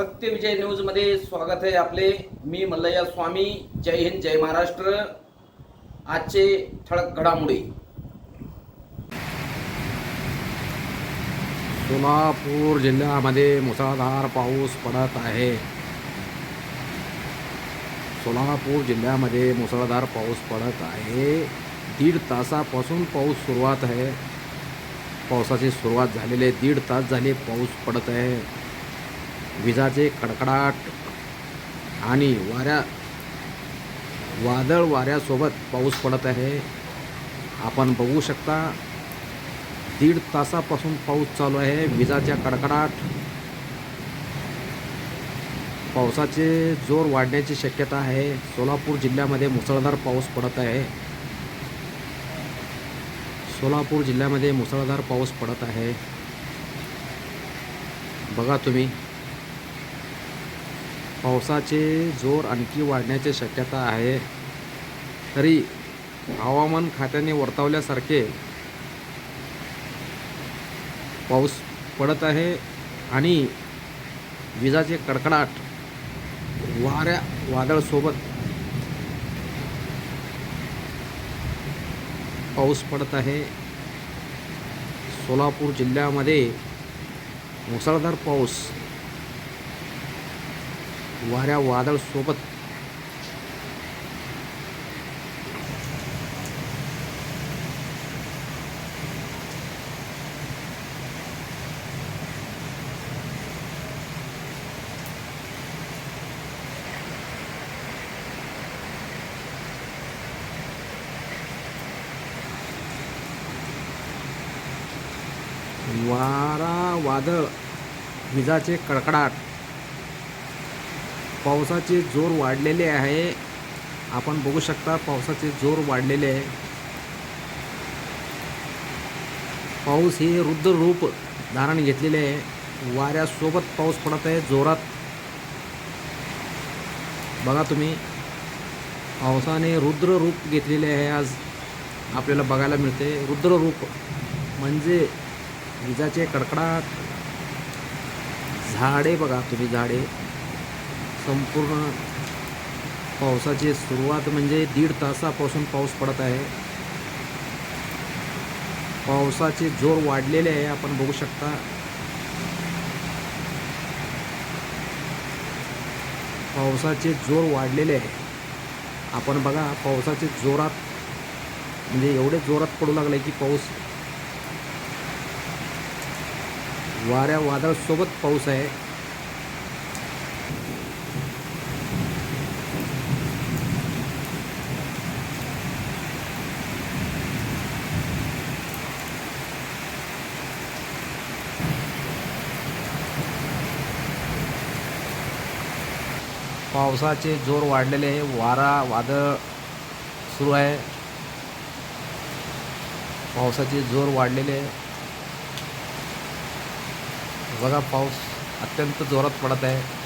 सत्यविजय न्यूजमध्ये स्वागत आहे आपले. मी मल्लया स्वामी. जय हिंद जय महाराष्ट्र. आजचे ठळक घडामोडी. सोलापूर जिल्ह्यामध्ये मुसळधार पाऊस पडत आहे. सोलापूर जिल्ह्यामध्ये मुसळधार पाऊस पडत आहे. दीड तासापासून पाऊस सुरुवात आहे. पावसाची सुरुवात झालेली आहे. दीड तास झाले पाऊस पडत आहे. विजाचे कडकडाट आणि वाऱ्या वादळ वाऱ्यासोबत पाऊस पडत आहे. आपण बघू शकता दीड तासापासून पाऊस चालू आहे. विजाच्या कडकडाट पावसाचे जोर वाढण्याची शक्यता आहे. सोलापूर जिल्ह्यामध्ये मुसळधार पाऊस पडत आहे. सोलापूर जिल्ह्यामध्ये मुसळधार पाऊस पडत आहे. बघा तुम्ही. पावसाचे जोर आणखी वाढण्याची शक्यता आहे. तरी हवामान खात्याने वर्तवल्यासारखे पाऊस पडत आहे आणि विजाचे कडकडाट वाऱ्या वादळसोबत पाऊस पडत आहे. सोलापूर जिल्ह्यामध्ये मुसळधार पाऊस वाऱ्या वादळसोबत वारा वादळ विजाचे कडकडाट. पावसाचे जोर वाढलेले आहे. आपण बघू शकता पावसाचे जोर वाढलेले आहे. पाऊस हे रुद्र रूप धारण घेतलेले आहे. वाऱ्यासोबत पाऊस पडत आहे जोरात. बघा तुम्ही पावसाने रुद्र रूप घेतलेले आहे आज आपल्याला बघायला मिळते. रुद्र रूप म्हणजे विजाचे कडकडाट. झाडे बघा तुम्ही झाडे. संपूर्ण पावसाची सुरुवात म्हणजे दीड तासापासून पाऊस पडत आहे. पावसाचे जोर वाढलेले आहे आपण बघू शकता. पावसाचे जोर वाढलेले आहे. आपण बघा पावसाचे जोरात म्हणजे एवढे जोरात पडू लागले की पाऊस वाऱ्या वादळासोबत पाऊस आहे. पावसाचे जोर वाढलेले आहे. वारा वादळ सुरू आहे. पावसाचे जोर वाढलेले आहे. बघा पाऊस अत्यंत जोरात पडत आहे.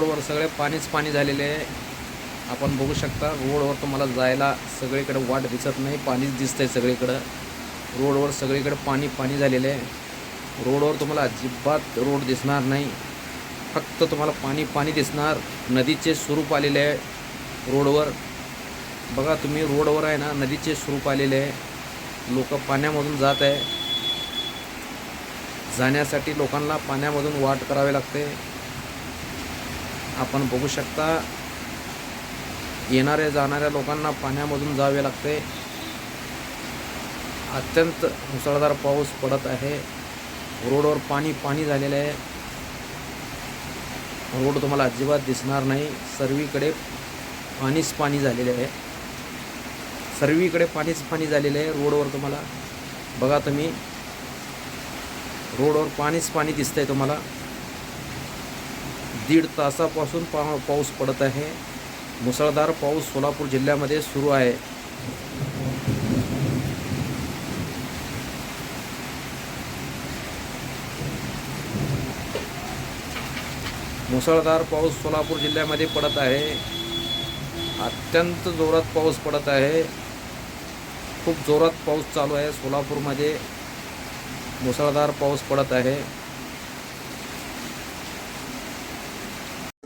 रोडवर सगळे पाणीच पाणी झालेले आहे. आपण बघू शकता रोडवर तुम्हाला जायला सगळीकडे वाट दिसत नाही पाणीच दिसतंय सगळीकडं. रोडवर सगळीकडे पाणी पाणी झालेलं आहे. रोडवर तुम्हाला अजिबात रोड दिसणार नाही. फक्त तुम्हाला पाणी पाणी दिसणार. नदीचे स्वरूप आलेले आहे रोडवर. बघा तुम्ही रोडवर आहे ना नदीचे स्वरूप आलेले आहे. लोक पाण्यामधून जात आहे. जाण्यासाठी लोकांना पाण्यामधून वाट करावी लागते. आपण बघू शकता येणाऱ्या जाणाऱ्या लोकांना पाण्यामधून जावे लागते. अत्यंत मुसळधार पाऊस पडत आहे. रोडवर पाणी पाणी झालेलं आहे. रोड तुम्हाला अजिबात दिसणार नाही. सर्वीकडे पाणीच पाणी झालेले आहे. सर्वीकडे पाणीच पाणी झालेलं आहे रोडवर तुम्हाला. बघा तुम्ही. रोडवर पाणीच पाणी दिसतंय तुम्हाला. दीड तासापासून पा पाऊस पडत आहे. मुसळधार पाऊस सोलापूर जिल्ह्यामध्ये सुरू आहे. मुसळधार पाऊस सोलापूर जिल्ह्यामध्ये पडत आहे. अत्यंत जोरात पाऊस पडत आहे. खूप जोरात पाऊस चालू आहे सोलापूरमध्ये. मुसळधार पाऊस पडत आहे.